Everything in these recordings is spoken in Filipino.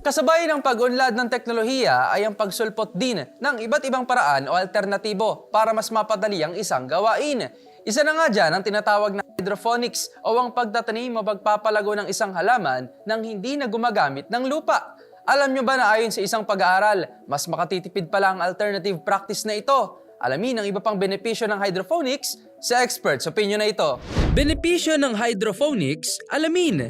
Kasabay ng pag-unlad ng teknolohiya ay ang pagsulpot din ng iba't ibang paraan o alternatibo para mas mapadali ang isang gawain. Isa na nga dyan ang tinatawag na hydroponics o ang pagtatanim o pagpapalago ng isang halaman nang hindi na gumagamit ng lupa. Alam nyo ba na ayon sa isang pag-aaral, mas makatitipid pala ang alternative practice na ito? Alamin ang iba pang benepisyo ng hydroponics sa experts opinion na ito. Benepisyo ng hydroponics, alamin.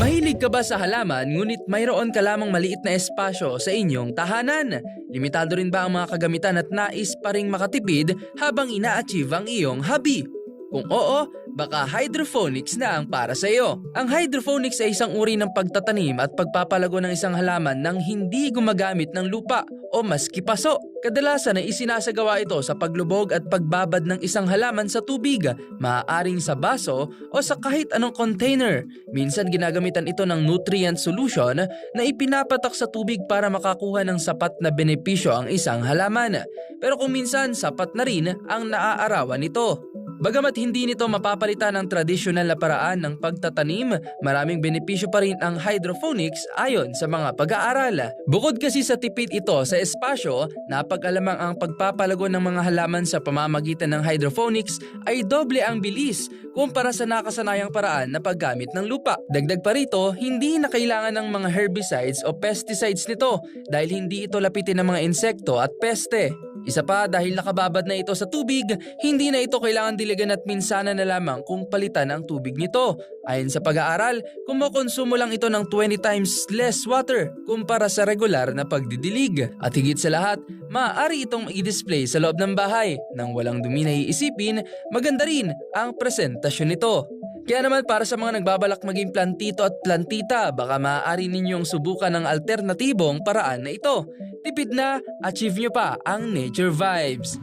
Mahilig ka ba sa halaman ngunit mayroon ka lamang maliit na espasyo sa inyong tahanan? Limitado rin ba ang mga kagamitan at nais pa ring makatipid habang ina-achieve ang iyong hobby? Kung oo, baka hydroponics na ang para sa iyo. Ang hydroponics ay isang uri ng pagtatanim at pagpapalago ng isang halaman nang hindi gumagamit ng lupa o maski paso. Kadalasan ay isinasagawa ito sa paglubog at pagbabad ng isang halaman sa tubig, maaaring sa baso o sa kahit anong container. Minsan ginagamitan ito ng nutrient solution na ipinapatak sa tubig para makakuha ng sapat na benepisyo ang isang halaman. Pero kung minsan sapat na rin ang naaarawan nito. Bagamat hindi nito mapapalitan ng tradisyonal na paraan ng pagtatanim, maraming benepisyo pa rin ang hydroponics ayon sa mga pag-aaral. Bukod kasi sa tipid ito sa espasyo, napag-alamang ang pagpapalago ng mga halaman sa pamamagitan ng hydroponics ay doble ang bilis kumpara sa nakasanayang paraan na paggamit ng lupa. Dagdag pa rito, hindi na kailangan ng mga herbicides o pesticides nito dahil hindi ito lapitin ng mga insekto at peste. Isa pa dahil nakababad na ito sa tubig, hindi na ito kailangan diligan at minsana na lamang kung palitan ang tubig nito. Ayon sa pag-aaral, kumukonsumo lang ito ng 20 times less water kumpara sa regular na pagdidilig. At higit sa lahat, maaari itong i-display sa loob ng bahay nang walang dumi na iisipin, maganda rin ang presentasyon nito. Kaya naman para sa mga nagbabalak maging plantito at plantita, baka maaari ninyong subukan ng alternatibong paraan na ito. Tipid na, achieve nyo pa ang nature vibes.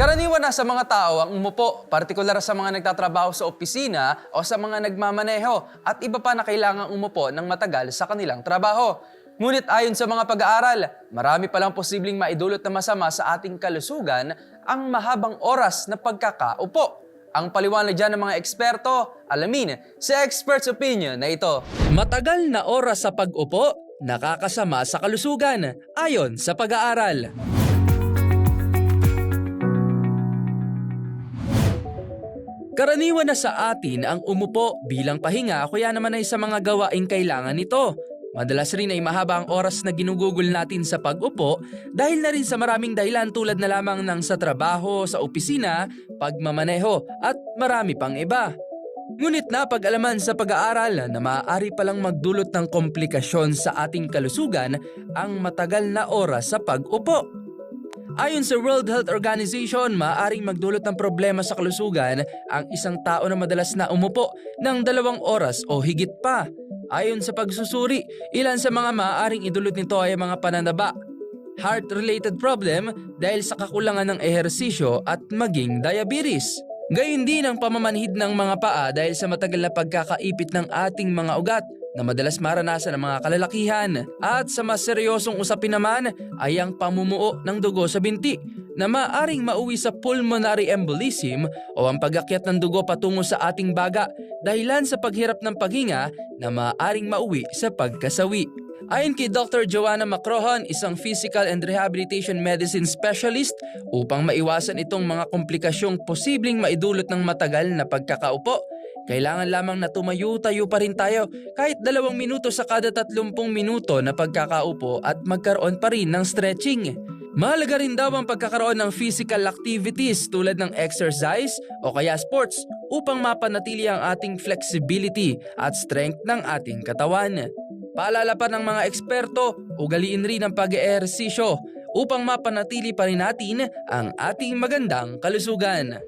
Karaniwan na sa mga tao ang umupo, partikular sa mga nagtatrabaho sa opisina o sa mga nagmamaneho at iba pa na kailangang umupo ng matagal sa kanilang trabaho. Ngunit ayon sa mga pag-aaral, marami palang posibleng maidulot na masama sa ating kalusugan ang mahabang oras na pagkakaupo. Ang paliwanag dyan ng mga eksperto, alamin sa expert's opinion na ito. Matagal na oras sa pag-upo, nakakasama sa kalusugan, ayon sa pag-aaral. Karaniwan na sa atin ang umupo bilang pahinga kaya naman ay sa mga gawaing kailangan nito. Madalas rin ay mahaba ang oras na ginugugol natin sa pag-upo dahil na rin sa maraming dahilan tulad na lamang ng sa trabaho, sa opisina, pagmamaneho at marami pang iba. Ngunit napag-alaman sa pag-aaral na maaari palang magdulot ng komplikasyon sa ating kalusugan ang matagal na oras sa pag-upo. Ayon sa World Health Organization, maaaring magdulot ng problema sa kalusugan ang isang tao na madalas na umupo ng dalawang oras o higit pa. Ayon sa pagsusuri, ilan sa mga maaaring idulot nito ay mga pananaba, heart-related problem dahil sa kakulangan ng ehersisyo at maging diabetes. Gayun din ang pamamanhid ng mga paa dahil sa matagal na pagkakaipit ng ating mga ugat na madalas maranasan ng mga kalalakihan. At sa mas seryosong usapin naman ay ang pamumuo ng dugo sa binti na maaring mauwi sa pulmonary embolism o ang pag-akyat ng dugo patungo sa ating baga dahilan sa paghirap ng paghinga na maaring mauwi sa pagkasawi. Ayon kay Dr. Joanna Macrohan, isang physical and rehabilitation medicine specialist, upang maiwasan itong mga komplikasyong posibleng maidulot ng matagal na pagkakaupo, kailangan lamang na tumayo-tayo pa rin tayo kahit dalawang minuto sa kada 30 minuto na pagkakaupo at magkaroon pa rin ng stretching. Mahalaga rin daw ang pagkakaroon ng physical activities tulad ng exercise o kaya sports upang mapanatili ang ating flexibility at strength ng ating katawan. Paalala pa ng mga eksperto, ugaliin rin ang pag-eehersisyo upang mapanatili pa rin natin ang ating magandang kalusugan.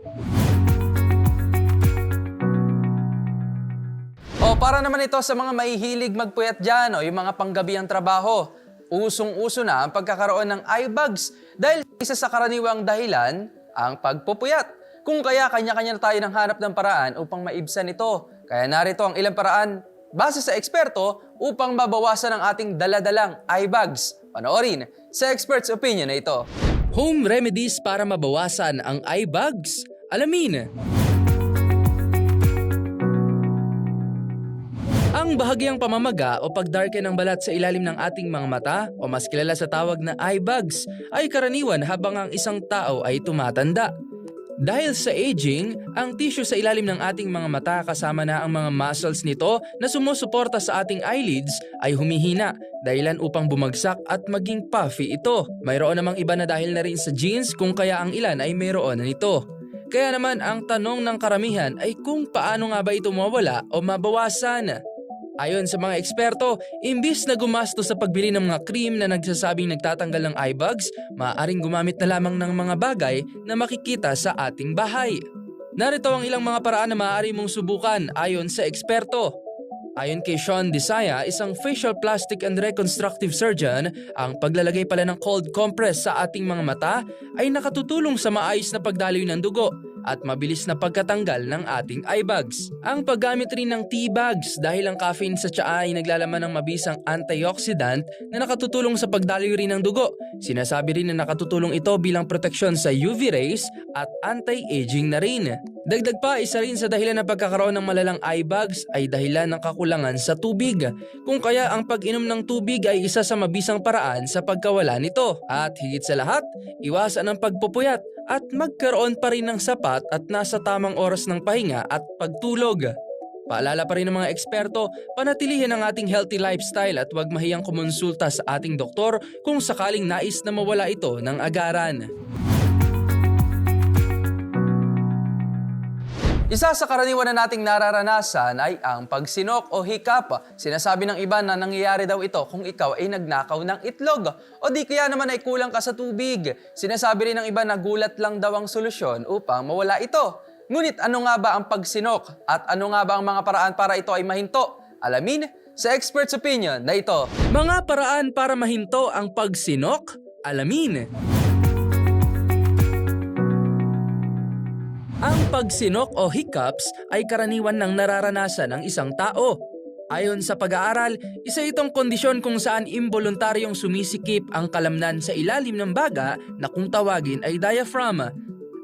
O para naman ito sa mga mahihilig magpuyat dyan o yung mga panggabi ang trabaho. Usong-uso na ang pagkakaroon ng eye bags dahil isa sa karaniwang dahilan ang pagpupuyat. Kung kaya kanya-kanya na tayo ng hanap ng paraan upang maibsan ito. Kaya narito ang ilang paraan base sa eksperto upang mabawasan ang ating daladalang eye bags. Panoorin sa expert's opinion na ito. Home remedies para mabawasan ang eye bags. Alamin! Ang bahagyang pamamaga o pagdarken ng balat sa ilalim ng ating mga mata o mas kilala sa tawag na eye bags ay karaniwan habang ang isang tao ay tumatanda. Dahil sa aging, ang tissue sa ilalim ng ating mga mata kasama na ang mga muscles nito na sumusuporta sa ating eyelids ay humihina dahilan upang bumagsak at maging puffy ito. Mayroon namang iba na dahil na rin sa genes kung kaya ang ilan ay mayroon na nito. Kaya naman ang tanong ng karamihan ay kung paano nga ba ito mawala o mabawasan. Ayon sa mga eksperto, imbis na gumastos sa pagbili ng mga cream na nagsasabing nagtatanggal ng eye bags, maaaring gumamit na lamang ng mga bagay na makikita sa ating bahay. Narito ang ilang mga paraan na maaari mong subukan ayon sa eksperto. Ayon kay Sean Desaya, isang facial plastic and reconstructive surgeon, ang paglalagay pala ng cold compress sa ating mga mata ay nakatutulong sa maayos na pagdaloy ng dugo at mabilis na pagkatanggal ng ating eye bags. Ang paggamit rin ng tea bags dahil ang caffeine sa tsaa ay naglalaman ng mabisang antioxidant na nakatutulong sa pagdaloy rin ng dugo. Sinasabi rin na nakatutulong ito bilang proteksyon sa UV rays at anti-aging na rin. Dagdag pa, isa rin sa dahilan ng pagkakaroon ng malalang eye bags ay dahilan ng kakulangan sa tubig. Kung kaya ang pag-inom ng tubig ay isa sa mabisang paraan sa pagkawala nito. At higit sa lahat, iwasan ang pagpupuyat at magkaroon pa rin ng sapat at nasa tamang oras ng pahinga at pagtulog. Paalala pa rin ng mga eksperto, panatilihin ang ating healthy lifestyle at huwag mahiyang kumonsulta sa ating doktor kung sakaling nais na mawala ito ng agaran. Isa sa karaniwan na nating nararanasan ay ang pagsinok o hikap. Sinasabi ng iba na nangyayari daw ito kung ikaw ay nagnakaw ng itlog o di kaya naman ay kulang ka sa tubig. Sinasabi rin ng iba na gulat lang daw ang solusyon upang mawala ito. Ngunit ano nga ba ang pagsinok at ano nga ba ang mga paraan para ito ay mahinto? Alamin sa expert's opinion na ito. Mga paraan para mahinto ang pagsinok? Alamin! Ang pagsinok o hiccups ay karaniwan ng nararanasan ng isang tao. Ayon sa pag-aaral, isa itong kondisyon kung saan imboluntaryong sumisikip ang kalamnan sa ilalim ng baga na kung tawagin ay diaphragm.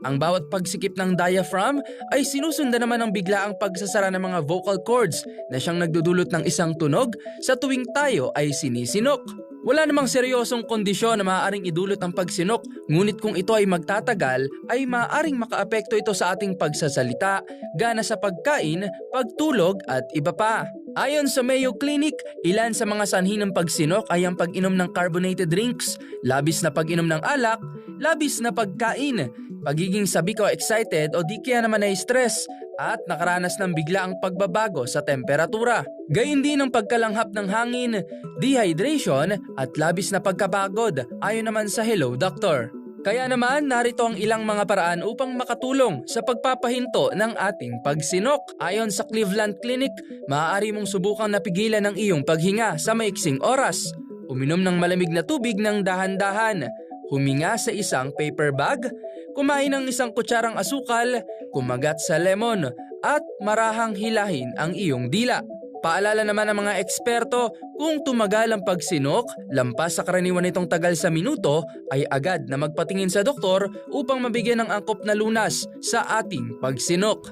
Ang bawat pagsikip ng diaphragm ay sinusundan naman ng biglaang pagsasara ng mga vocal cords na siyang nagdudulot ng isang tunog sa tuwing tayo ay sinisinok. Wala namang seryosong kondisyon na maaaring idulot ang pagsinok, ngunit kung ito ay magtatagal, ay maaaring makaapekto ito sa ating pagsasalita, gana sa pagkain, pagtulog at iba pa. Ayon sa Mayo Clinic, ilan sa mga sanhi ng pagsinok ay ang pag-inom ng carbonated drinks, labis na pag-inom ng alak, labis na pagkain, pagiging sabik o excited o di kaya naman ay stress, at nakaranas ng biglaang pagbabago sa temperatura. Gayun din ang pagkalanghap ng hangin, dehydration at labis na pagkabagod ayon naman sa Hello Doctor. Kaya naman narito ang ilang mga paraan upang makatulong sa pagpapahinto ng ating pagsinok. Ayon sa Cleveland Clinic, maaari mong subukang napigilan ang iyong paghinga sa maiksing oras. Uminom ng malamig na tubig ng dahan-dahan, huminga sa isang paper bag, kumain ng isang kutsarang asukal, kumagat sa lemon, at marahang hilahin ang iyong dila. Paalala naman ng mga eksperto, kung tumagal ang pagsinok, lampas sa karaniwan nitong tagal sa minuto, ay agad na magpatingin sa doktor upang mabigyan ng angkop na lunas sa ating pagsinok.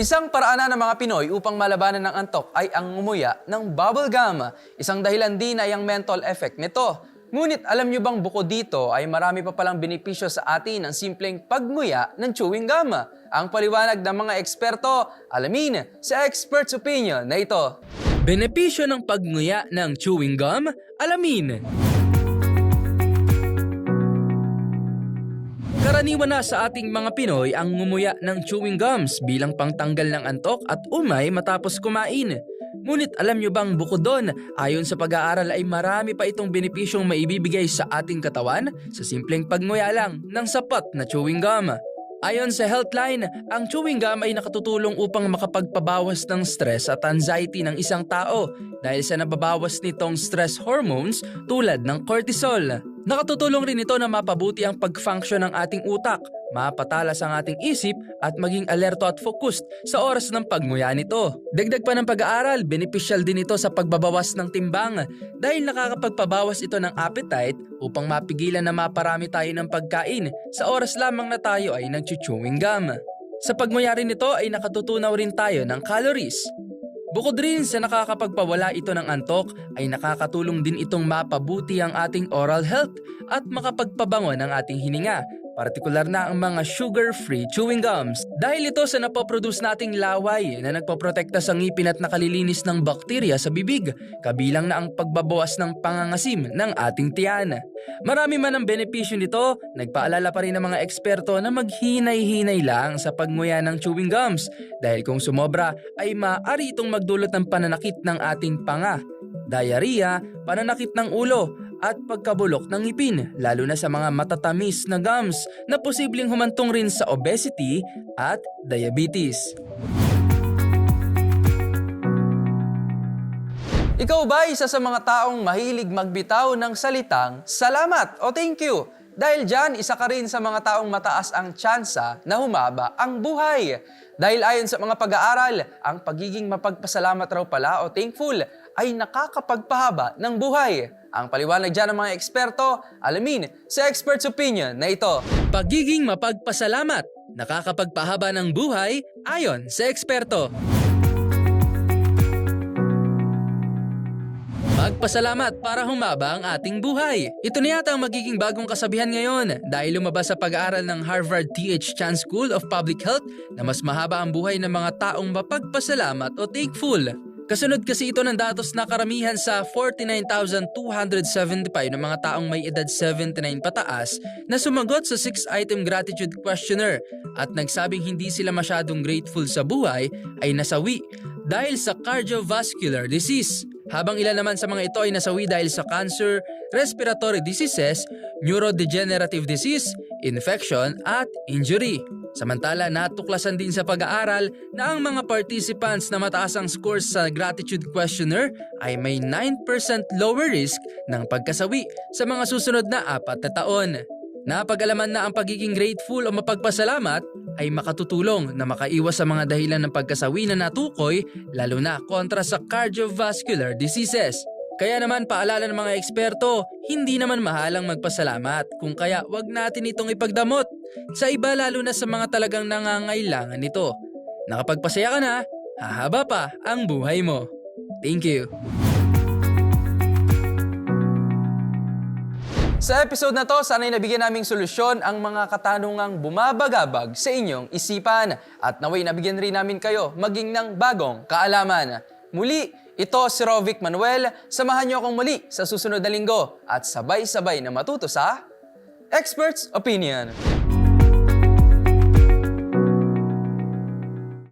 Isang paraan ng mga Pinoy upang malabanan ng antok ay ang ngumuya ng bubble gum. Isang dahilan din ay ang mental effect nito. Ngunit alam nyo bang bukod dito ay marami pa palang benepisyo sa atin ang simpleng pagmuya ng chewing gum? Ang paliwanag ng mga eksperto, alamin sa expert's opinion na ito. Benepisyo ng pagnguya ng chewing gum? Alamin! Karaniwan na sa ating mga Pinoy ang ngumuya ng chewing gums bilang pangtanggal ng antok at umay matapos kumain. Ngunit alam nyo bang bukod doon, ayon sa pag-aaral ay marami pa itong benepisyong maibibigay sa ating katawan sa simpleng pagnguya lang ng sapat na chewing gum. Ayon sa Healthline, ang chewing gum ay nakatutulong upang makapagpabawas ng stress at anxiety ng isang tao dahil sa nababawas nitong stress hormones tulad ng cortisol. Nakatutulong rin ito na mapabuti ang pag-function ng ating utak, mapatalas ang ating isip at maging alerto at focused sa oras ng pagmuya nito. Dagdag pa ng pag-aaral, beneficial din ito sa pagbabawas ng timbang dahil nakakapagpabawas ito ng appetite upang mapigilan na maparami tayo ng pagkain sa oras lamang na tayo ay nag-chewing gum. Sa pagmuya rin nito ay nakatutunaw rin tayo ng calories. Bukod rin sa nakakapagpawala ito ng antok, ay nakakatulong din itong mapabuti ang ating oral health at makapagpabango ng ating hininga, partikular na ang mga sugar-free chewing gums. Dahil ito sa napoproduce nating laway na nagpoprotekta sa ngipin at nakalilinis ng bakterya sa bibig, kabilang na ang pagbabawas ng pangangasim ng ating tiyan. Marami man ang benepisyo nito, nagpaalala pa rin ng mga eksperto na maghinay-hinay lang sa pagmuya ng chewing gums dahil kung sumobra ay maaari itong magdulot ng pananakit ng ating panga, diarrhea, pananakit ng ulo at pagkabulok ng ngipin lalo na sa mga matatamis na gums na posibleng humantong rin sa obesity at diabetes. Ikaw ba isa sa mga taong mahilig magbitaw ng salitang salamat o thank you? Dahil dyan, isa ka rin sa mga taong mataas ang tsansa na humaba ang buhay. Dahil ayon sa mga pag-aaral, ang pagiging mapagpasalamat raw pala o thankful ay nakakapagpahaba ng buhay. Ang paliwanag dyan ng mga eksperto, alamin sa expert's opinion na ito. Pagiging mapagpasalamat, nakakapagpahaba ng buhay ayon sa eksperto. Magpasalamat para humaba ang ating buhay. Ito na yata ang magiging bagong kasabihan ngayon dahil lumabas sa pag-aaral ng Harvard T.H. Chan School of Public Health na mas mahaba ang buhay ng mga taong mapagpasalamat o thankful. Kasunod kasi ito ng datos na karamihan sa 49,275 ng mga taong may edad 79 pataas na sumagot sa 6-item gratitude questionnaire at nagsabing hindi sila masyadong grateful sa buhay ay nasawi dahil sa cardiovascular disease. Habang ilan naman sa mga ito ay nasawi dahil sa cancer, respiratory diseases, neurodegenerative disease, infection at injury. Samantala, natuklasan din sa pag-aaral na ang mga participants na mataas ang scores sa gratitude questionnaire ay may 9% lower risk ng pagkasawi sa mga susunod na apat na taon. Napag-alaman na ang pagiging grateful o mapagpasalamat ay makatutulong na makaiwas sa mga dahilan ng pagkasawi na natukoy lalo na kontra sa cardiovascular diseases. Kaya naman paalala ng mga eksperto, hindi naman mahalang magpasalamat kung kaya wag natin itong ipagdamot sa iba lalo na sa mga talagang nangangailangan nito. Nakapagpasaya ka na, hahaba pa ang buhay mo. Thank you. Sa episode na to, sana'y nabigyan naming solusyon ang mga katanungang bumabagabag sa inyong isipan at naway nabigyan rin namin kayo maging ng bagong kaalaman. Muli, ito si Rovic Manuel. Samahan niyo akong muli sa susunod na linggo at sabay-sabay na matuto sa Expert's Opinion.